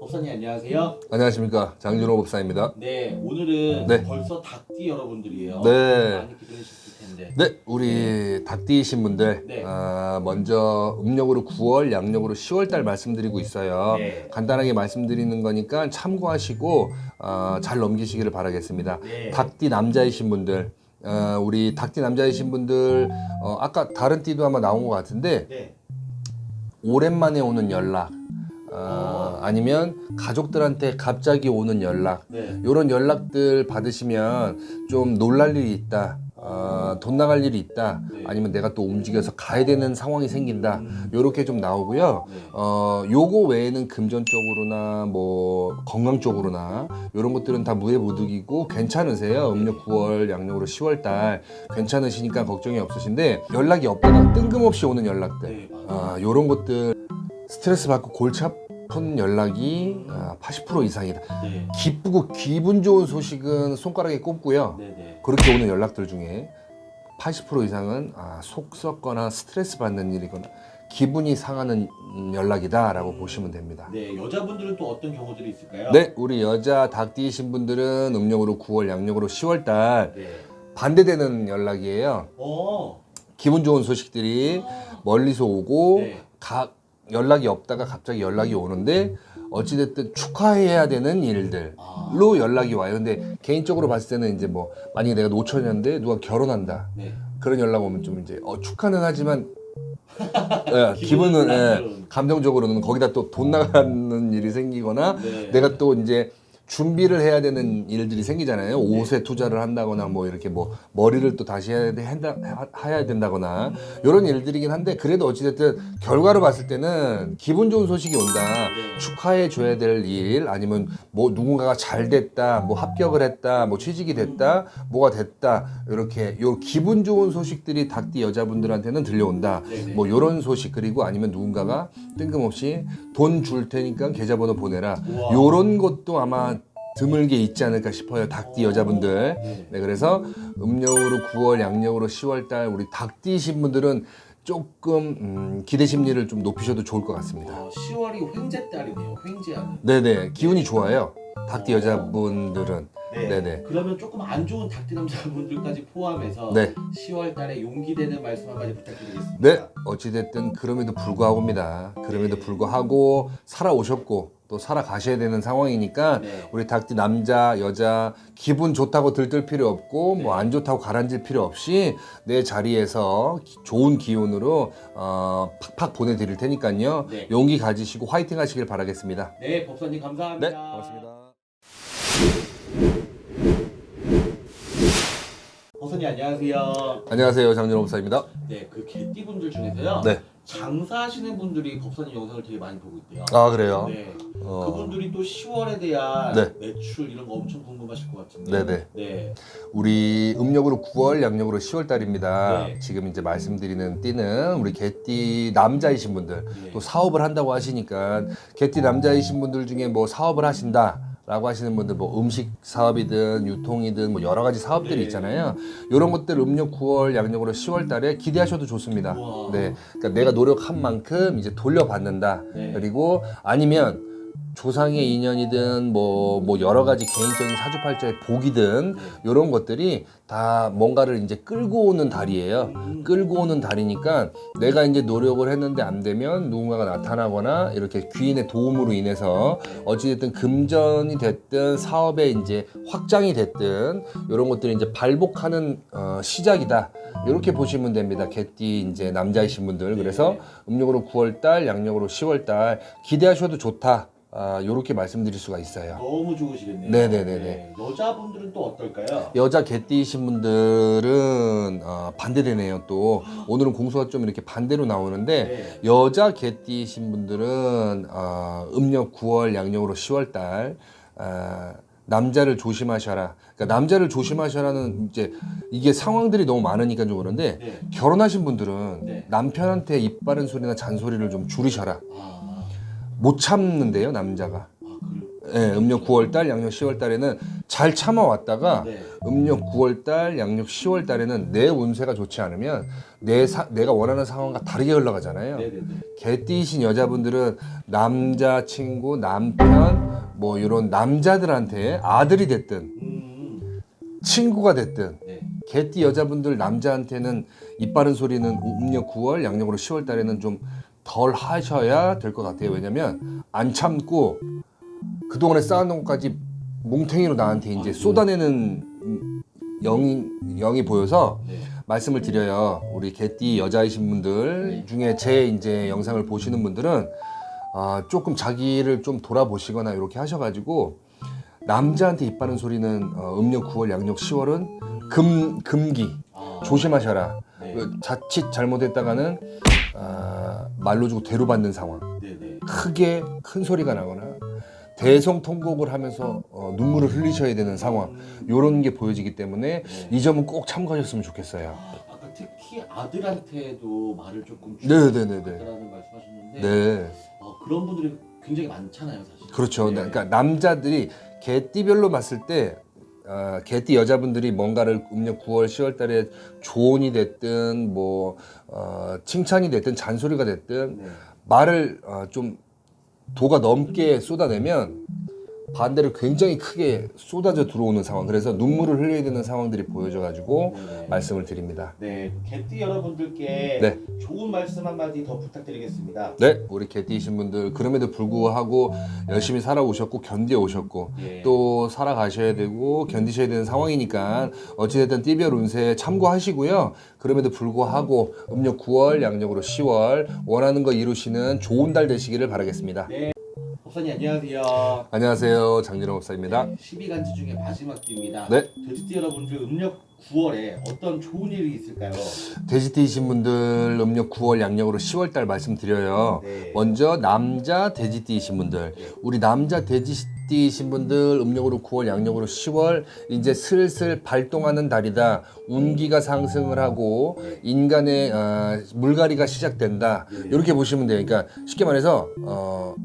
법사님 안녕하세요. 안녕하십니까 장준호 법사입니다. 네, 오늘은 네. 벌써 닭띠 여러분들이에요. 네. 많이 기다리셨을 텐데. 네, 우리 닭띠이신 분들 네. 아, 먼저 음력으로 9월, 양력으로 10월 달 말씀드리고 있어요. 네. 간단하게 말씀드리는 거니까 참고하시고 아, 잘 넘기시기를 바라겠습니다. 네. 닭띠 남자이신 분들, 아, 우리 닭띠 남자이신 분들 어, 아까 다른 띠도 아마 나온 것 같은데 네. 오랜만에 오는 연락. 아, 아니면 가족들한테 갑자기 오는 연락 네. 이런 연락들 받으시면 좀 놀랄 일이 있다. 어, 돈 나갈 일이 있다. 네. 아니면 내가 또 움직여서 가야 되는 상황이 생긴다. 음. 요렇게 좀 나오고요. 네. 어, 요거 외에는 금전 쪽으로나 뭐 건강 쪽으로나 요런 것들은 다 무해무득이고 괜찮으세요. 음력 9월, 양력으로 10월 달 괜찮으시니까 걱정이 없으신데 연락이 없다가 뜬금없이 오는 연락들. 네. 아, 요런 것들 스트레스 받고 골치 아 픈 연락이 아, 80% 이상이다. 네. 기쁘고 기분 좋은 소식은 손가락에 꼽고요. 네, 네. 그렇게 오는 연락들 중에 80% 이상은 아, 속 썩거나 스트레스 받는 일이거나 기분이 상하는 음, 연락이다라고 보시면 됩니다. 네, 여자분들은 또 어떤 경우들이 있을까요? 네, 우리 여자 닭띠이신 분들은 음력으로 9월, 양력으로 10월 달 네. 반대되는 연락이에요. 어. 기분 좋은 소식들이 멀리서 오고 네. 가, 연락이 없다가 갑자기 연락이 오는데 어찌됐든 축하해야 되는 일들로 아. 연락이 와요. 근데 개인적으로 봤을 때는 이제 뭐 만약에 내가 노처녀인데 누가 결혼한다 네. 그런 연락 오면 좀 이제 어, 축하는 하지만 예, 기분은 예. 감정적으로는 거기다 또 돈 나가는 일이 생기거나 네. 내가 또 이제 준비를 해야 되는 일들이 생기잖아요. 옷에 투자를 한다거나 뭐 이렇게 뭐 머리를 또 다시 해야, 돼- 한다, 해야 된다거나 이런 일들이긴 한데 그래도 어찌됐든 결과로 봤을 때는 기분 좋은 소식이 온다. 네. 축하해 줘야 될 일 아니면 뭐 누군가가 잘 됐다, 뭐 합격을 했다, 뭐 취직이 됐다, 뭐가 됐다 이렇게 요 기분 좋은 소식들이 닭띠 여자분들한테는 들려온다. 네네. 뭐 요런 소식 그리고 아니면 누군가가 뜬금없이 돈 줄 테니까 계좌번호 보내라. 요런 것도 아마 드물게 있지 않을까 싶어요. 닭띠 여자분들. 네. 네, 그래서 음력으로 9월, 양력으로 10월 달 우리 닭띠이신 분들은 조금 음, 기대 심리를 좀 높이셔도 좋을 것 같습니다. 어, 10월이 횡재 달이네요. 횡재하는. 네네 기운이 좋아요. 닭띠 여자분들은 네. 네네. 그러면 조금 안 좋은 닭띠 남자분들까지 포함해서 네. 10월 달에 용기 되는 말씀 한마디 부탁드리겠습니다. 네 어찌됐든 그럼에도 불구하고입니다. 그럼에도 불구하고 살아오셨고 또 살아가셔야 되는 상황이니까 네. 우리 닭띠 남자 여자 기분 좋다고 들뜰 필요 없고 뭐안 좋다고 가라앉을 필요 없이 내 자리에서 기- 좋은 기운으로 어, 팍팍 보내드릴 테니까요 네. 용기 가지시고 화이팅 하시길 바라겠습니다. 네, 법사님 감사합니다. 네 고맙습니다. 법사님 안녕하세요. 안녕하세요 장준호 법사입니다. 네, 그 개띠 분들 중에서요. 네. 장사하시는 분들이 법사님 영상을 되게 많이 보고 있대요. 아 그래요? 네. 어, 그분들이 또 10월에 대한 네. 매출 이런 거 엄청 궁금하실 것 같은데. 네네. 네. 우리 음력으로 9월, 양력으로 10월 달입니다. 네. 지금 이제 말씀드리는 띠는 우리 개띠 남자이신 분들 네. 또 사업을 한다고 하시니까 개띠 남자이신 분들 중에 뭐 사업을 하신다. 라고 하시는 분들 뭐 음식 사업이든 유통이든 뭐 여러 가지 사업들이 네. 있잖아요. 이런 것들 음력 9월 양력으로 10월 달에 기대하셔도 좋습니다. 네. 그러니까 내가 노력한 만큼 이제 돌려받는다. 네. 그리고 아니면 조상의 인연이든 뭐, 뭐 여러 가지 개인적인 사주팔자의 복이든 네. 이런 것들이 다 뭔가를 이제 끌고 오는 달이에요. 음. 끌고 오는 달이니까 내가 이제 노력을 했는데 안 되면 누군가가 나타나거나 이렇게 귀인의 도움으로 인해서 어찌됐든 금전이 됐든 사업의 이제 확장이 됐든 이런 것들이 이제 발복하는 어, 시작이다. 이렇게 보시면 됩니다. 개띠 이제 남자이신 분들. 그래서 음력으로 9월 달, 양력으로 10월 달 기대하셔도 좋다. 아, 이렇게 말씀드릴 수가 있어요. 너무 좋으시겠네요. 네네네네. 네. 여자분들은 또 어떨까요? 여자 개띠이신 분들은 어, 반대되네요. 또 오늘은 공수가 좀 이렇게 반대로 나오는데 네. 여자 개띠이신 분들은 어, 음력 9월, 양력으로 10월 달 아, 남자를 조심하셔라. 그러니까 남자를 조심하셔라는 이제 이게 상황들이 너무 많으니까 좀 그런데 네. 결혼하신 분들은 네. 남편한테 입 바른 소리나 잔소리를 좀 줄이셔라. 아, 못 참는데요, 남자가. 예, 음력 9월 달, 양력 10월 달에는 잘 참아왔다가 네. 음력 9월 달, 양력 10월 달에는 내 운세가 좋지 않으면 내 사, 내가 원하는 상황과 다르게 흘러가잖아요. 네 네 네. 개띠이신 여자분들은 남자 친구, 남편 뭐 이런 남자들한테 아들이 됐든 음. 친구가 됐든 네. 개띠 여자분들 남자한테는 이 빠른 소리는 음력 9월, 양력으로 10월 달에는 좀 덜 하셔야 될 것 같아요. 왜냐면 안 참고 그동안에 쌓아놓은 것까지 뭉탱이로 나한테 이제 쏟아내는 음, 영이, 영이 보여서 네. 말씀을 드려요. 우리 개띠 여자이신 분들 네. 중에 제 이제 영상을 보시는 분들은 아, 조금 자기를 좀 돌아보시거나 이렇게 하셔가지고 남자한테 입 바른 소리는 어, 음력 9월, 양력 10월은 금 금기 아. 조심하셔라. 네. 그 자칫 잘못했다가는 아, 말로 주고 대로 받는 상황. 네네. 크게 큰 소리가 나거나 대성 통곡을 하면서 어, 눈물을 흘리셔야 되는 상황. 요런 게 보여지기 때문에 네. 이 점은 꼭 참고하셨으면 좋겠어요. 아까 특히 아들한테도 말을 조금 네네네네. 라는 말씀하셨는데 네. 어, 그런 분들이 굉장히 많잖아요, 사실. 그렇죠. 네. 그러니까 남자들이 개띠별로 봤을 때 어, 개띠 여자분들이 뭔가를 음력 9월, 10월 달에 조언이 됐든 뭐 어, 칭찬이 됐든 잔소리가 됐든 네. 말을 어, 좀 도가 넘게 쏟아내면 반대로 굉장히 크게 쏟아져 들어오는 상황. 그래서 눈물을 흘려야 되는 상황들이 보여져 가지고 네네. 말씀을 드립니다. 네, 개띠 여러분들께 네. 좋은 말씀 한마디 더 부탁드리겠습니다. 네, 우리 개띠이신 분들 그럼에도 불구하고 열심히 살아오셨고 견뎌 오셨고 예. 또 살아가셔야 되고 견디셔야 되는 상황이니까 어찌됐든 띠별 운세 참고하시고요. 그럼에도 불구하고 음력 9월, 양력으로 10월 원하는 거 이루시는 좋은 달 되시기를 바라겠습니다. 네. 법사님 안녕하세요. 안녕하세요, 장진호 목사입니다. 12간지 중에 마지막 띠입니다. 네. 돼지띠 여러분들 음력 9월에 어떤 좋은 일이 있을까요? 돼지띠이신 분들 음력 9월, 양력으로 10월 달 말씀드려요. 네. 먼저 남자 돼지띠이신 분들, 우리 남자 돼지띠이신 분들 음력으로 9월, 양력으로 10월 이제 슬슬 발동하는 달이다. 운기가 상승을 하고 인간의 어, 물갈이가 시작된다. 이렇게 보시면 돼요. 그러니까 쉽게 말해서 어,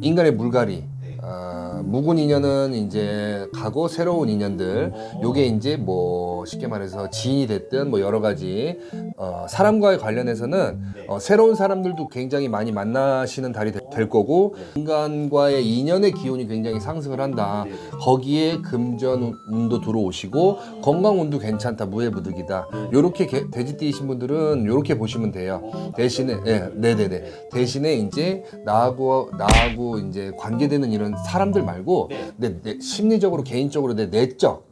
인간의 물갈이. 아, 묵은 인연은 이제 가고 새로운 인연들 요게 이제 뭐 쉽게 말해서 지인이 됐든 뭐 여러 가지 어, 사람과의 관련해서는 어, 새로운 사람들도 굉장히 많이 만나시는 달이 되- 될 거고 인간과의 인연의 기운이 굉장히 상승을 한다. 거기에 금전 운도 들어오시고 건강 운도 괜찮다. 무해무득이다. 요렇게 개- 돼지띠이신 분들은 요렇게 보시면 돼요. 대신에 예, 네네네. 대신에 이제 나하고 나하고 이제 관계되는 이런 사람들 말고 네. 내, 내 심리적으로 개인적으로 내 내적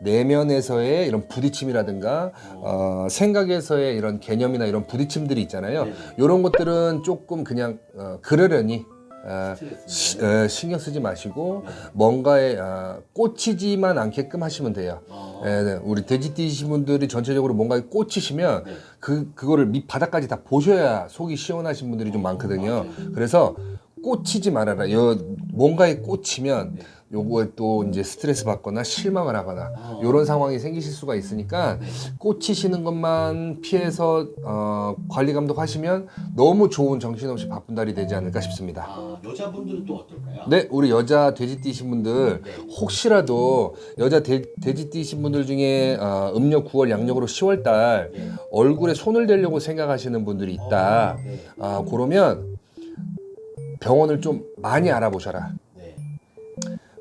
내면에서의 이런 부딪힘이라든가 어, 생각에서의 이런 개념이나 이런 부딪힘들이 있잖아요. 네. 이런 것들은 조금 그냥 어, 그러려니 어. 시- 에, 신경 쓰지 마시고 뭔가에 어, 꽂히지만 않게끔 하시면 돼요. 어, 예, 네. 우리 돼지띠신 분들이 전체적으로 뭔가에 꽂히시면 네. 그 그거를 밑 바닥까지 다 보셔야 속이 시원하신 분들이 좀 많거든요. 맞아요. 그래서 꽂히지 말아라. 여 뭔가에 꽂히면 네. 요거에 또 이제 스트레스 받거나 실망을 하거나 어. 이런 상황이 생기실 수가 있으니까 꽂히시는 것만 피해서 어, 관리 감독하시면 너무 좋은 정신없이 바쁜 달이 되지 않을까 싶습니다. 아, 여자분들은 또 어떨까요? 네, 우리 여자 돼지띠신 분들 네. 혹시라도 여자 돼, 돼지띠신 분들 중에 어, 음력 9월, 양력으로 10월 달 네. 얼굴에 손을 대려고 생각하시는 분들이 있다. 어, 네. 아, 그러면 병원을 좀 많이 알아보셔라. 네.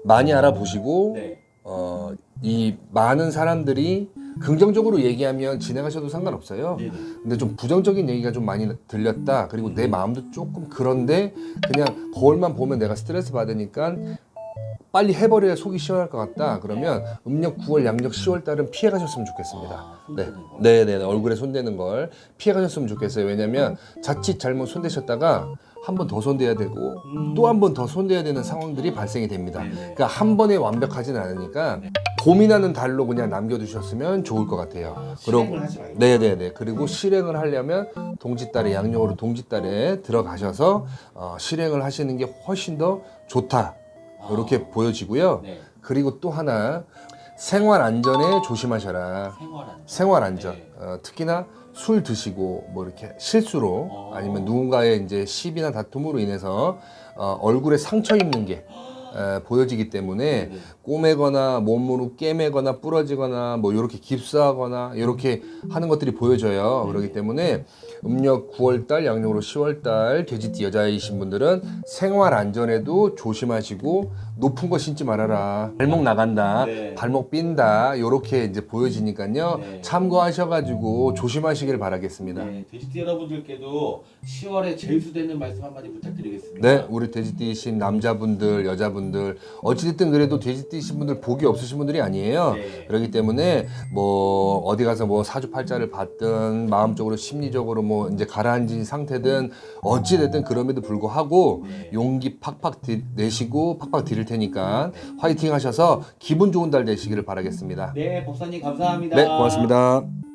많이 알아보시고 네. 어, 이 많은 사람들이 긍정적으로 얘기하면 진행하셔도 상관없어요. 네. 네. 근데 좀 부정적인 얘기가 좀 많이 들렸다. 그리고 내 마음도 조금 그런데 그냥 거울만 보면 내가 스트레스 받으니까 빨리 해버려야 속이 시원할 것 같다. 그러면 음력 9월, 양력 10월 달은 피해 가셨으면 좋겠습니다. 아, 손 네. 거. 네, 네, 얼굴에 손대는 걸 피해 가셨으면 좋겠어요. 왜냐면 자칫 잘못 손대셨다가 한 번 더 손대야 되고 또한 번 더 손대야 되는 상황들이 발생이 됩니다. 네네. 그러니까 한 번에 완벽하진 않으니까 고민하는 달로 그냥 남겨두셨으면 좋을 것 같아요. 하지 말고. 네네네. 그리고 실행을 하려면 동짓달에 양력으로 동짓달에 들어가셔서 어, 실행을 하시는 게 훨씬 더 좋다. 이렇게 보여지고요. 네. 그리고 또 하나 생활 안전에 조심하셔라. 생활 안전. 생활 안전. 네. 어, 특히나 술 드시고 뭐 이렇게 실수로 어. 아니면 누군가의 이제 시비나 다툼으로 인해서 어, 얼굴에 상처 입는 게 에, 보여지기 때문에 네. 꼬매거나 몸으로 깨매거나 부러지거나 뭐 이렇게 깁스하거나 이렇게 하는 것들이 보여져요. 그렇기 때문에 음력 9월달, 양력으로 10월달 돼지띠 여자이신 분들은 생활 안전에도 조심하시고 높은 거 신지 말아라. 발목 나간다. 네. 발목 빈다. 이렇게 이제 보여지니까요. 네. 참고하셔가지고 조심하시길 바라겠습니다. 네, 돼지띠 여러분들께도 10월에 제수되는 말씀 한마디 부탁드리겠습니다. 네, 우리 돼지띠신 남자분들, 여자분들 어찌됐든 그래도 돼지띠신 분들 복이 없으신 분들이 아니에요. 네. 그렇기 때문에 뭐 어디 가서 뭐 사주팔자를 받든 마음적으로 심리적으로 뭐 이제 가라앉은 상태든 어찌됐든 그럼에도 불구하고 네. 용기 팍팍 디- 내시고 팍팍 드릴 테니까 화이팅 하셔서 기분 좋은 달 되시기를 바라겠습니다. 네, 법사님 감사합니다. 네, 고맙습니다.